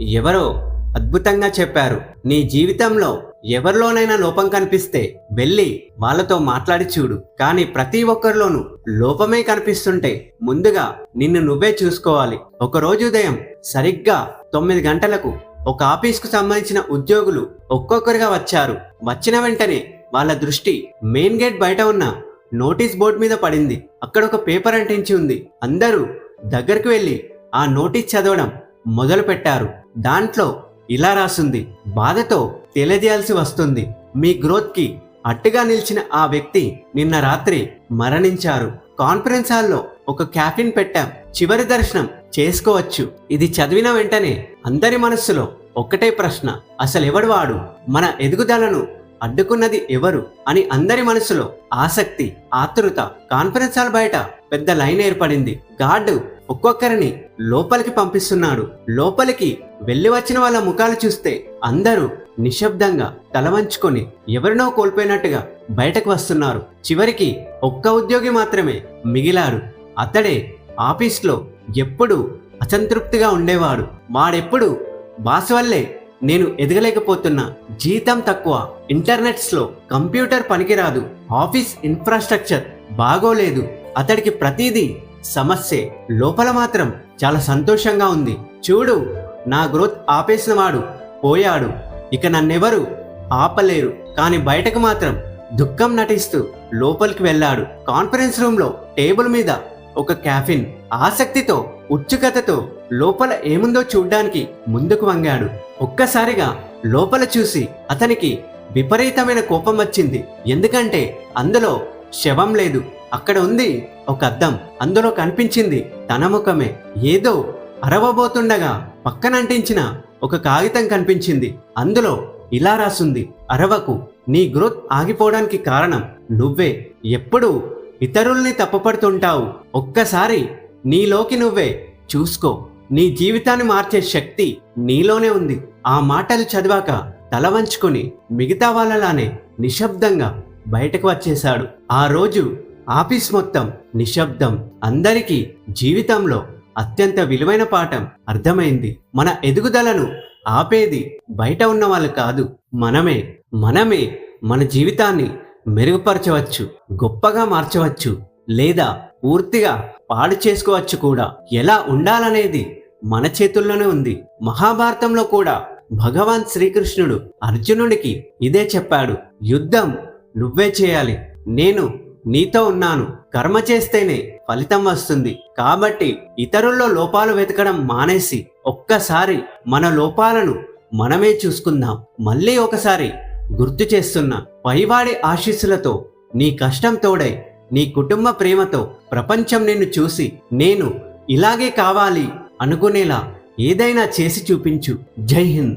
ఎవరో అద్భుతంగా చెప్పారు. నీ జీవితంలో ఎవరిలోనైనా లోపం కనిపిస్తే వెళ్ళి వాళ్ళతో మాట్లాడి చూడు. కానీ ప్రతి ఒక్కరిలోనూ లోపమే కనిపిస్తుంటే ముందుగా నిన్ను నువ్వే చూసుకోవాలి. ఒకరోజు ఉదయం సరిగ్గా తొమ్మిది గంటలకు ఒక ఆఫీస్కు సంబంధించిన ఉద్యోగులు ఒక్కొక్కరుగా వచ్చారు. వచ్చిన వెంటనే వాళ్ళ దృష్టి మెయిన్ గేట్ బయట ఉన్న నోటీస్ బోర్డు మీద పడింది. అక్కడ ఒక పేపర్ అంటించి ఉంది. అందరూ దగ్గరకు వెళ్ళి ఆ నోటీస్ చదవడం మొదలు పెట్టారు దాంట్లో ఇలా రాసుంది బాధతో తెలియజేయాల్సి వస్తుంది. మీ గ్రోత్కి అట్టుగా నిలిచిన ఆ వ్యక్తి నిన్న రాత్రి మరణించారు. కాన్ఫరెన్స్ హాల్లో ఒక క్యాఫిన్ పెట్టాం. చివరి దర్శనం చేసుకోవచ్చు. ఇది చదివిన వెంటనే అందరి మనస్సులో ఒక్కటే ప్రశ్న. అసలు ఎవడు వాడు? మన ఎదుగుదలను అడ్డుకున్నది ఎవరు? అని అందరి మనసులో ఆసక్తి ఆతృత. కాన్ఫరెన్స్ హాల్ బయట పెద్ద లైన్ ఏర్పడింది. గార్డు ఒక్కొక్కరిని లోపలికి పంపిస్తున్నాడు. లోపలికి వెళ్ళి వచ్చిన వాళ్ళ ముఖాలు చూస్తే అందరూ నిశ్శబ్దంగా తలవంచుకొని ఎవరినో కోల్పోయినట్టుగా బయటకు వస్తున్నారు. చివరికి ఒక్క ఉద్యోగి మాత్రమే మిగిలాడు. అతడే ఆఫీస్లో ఎప్పుడు అసంతృప్తిగా ఉండేవాడు. వాడెప్పుడు బాస్ వల్లే నేను ఎదగలేకపోతున్నా జీతం తక్కువ ఇంటర్నెట్స్లో కంప్యూటర్ పనికిరాదు ఆఫీస్ ఇన్ఫ్రాస్ట్రక్చర్ బాగోలేదు. అతడికి ప్రతిదీ సమస్యే లోపల మాత్రం చాలా సంతోషంగా ఉంది. చూడు నా గ్రోత్ ఆపేసిన వాడు పోయాడు. ఇక నన్నెవరు ఆపలేరు. కానీ బయటకు మాత్రం దుఃఖం నటిస్తూ లోపలికి వెళ్ళాడు. కాన్ఫరెన్స్ రూమ్లో టేబుల్ మీద ఒక క్యాఫిన్ ఆసక్తితో ఉత్సుకతతో లోపల ఏముందో చూడ్డానికి ముందుకు వంగాడు. ఒక్కసారిగా లోపల చూసి అతనికి విపరీతమైన కోపం వచ్చింది. ఎందుకంటే అందులో శవం లేదు. అక్కడ ఉంది ఒక అద్దం. అందులో కనిపించింది తన ముఖమే. ఏదో అరవబోతుండగా పక్కన అంటించిన ఒక కాగితం కనిపించింది. అందులో ఇలా రాసుంది. అరవకు నీ గ్రోత్ ఆగిపోవడానికి కారణం నువ్వే. ఎప్పుడు ఇతరుల్ని తప్పపడుతుంటావు. ఒక్కసారి నీలోకి నువ్వే. చూసుకో. నీ జీవితాన్ని మార్చే శక్తి నీలోనే ఉంది. ఆ మాటలు చదివాక తల వంచుకొని మిగతా వాళ్ళలానే నిశ్శబ్దంగా బయటకు వచ్చేశాడు. ఆ రోజు ఆఫీస్ మొత్తం నిశ్శబ్దం అందరికీ జీవితంలో అత్యంత విలువైన పాఠం అర్థమైంది. మన ఎదుగుదలను ఆపేది బయట ఉన్న వాళ్ళు కాదు మనమే. మనమే మన జీవితాన్ని మెరుగుపరచవచ్చు గొప్పగా మార్చవచ్చు లేదా పూర్తిగా పాడు చేసుకోవచ్చు కూడా. ఎలా ఉండాలనేది మన చేతుల్లోనే ఉంది. మహాభారతంలో కూడా భగవాన్ శ్రీకృష్ణుడు అర్జునుడికి ఇదే చెప్పాడు. యుద్ధం నువ్వే చేయాలి. నేను నీతో ఉన్నాను. కర్మ చేస్తేనే ఫలితం వస్తుంది. కాబట్టి ఇతరుల్లో లోపాలు వెతకడం మానేసి ఒక్కసారి మన లోపాలను మనమే చూసుకుందాం. మళ్ళీ ఒకసారి గుర్తు చేస్తున్నా పైవాడి ఆశీస్సులతో నీ కష్టం తోడై నీ కుటుంబ ప్రేమతో ప్రపంచం నిన్ను చూసి నేను ఇలాగే కావాలి అనుకునేలా ఏదైనా చేసి చూపించు. జై హింద్.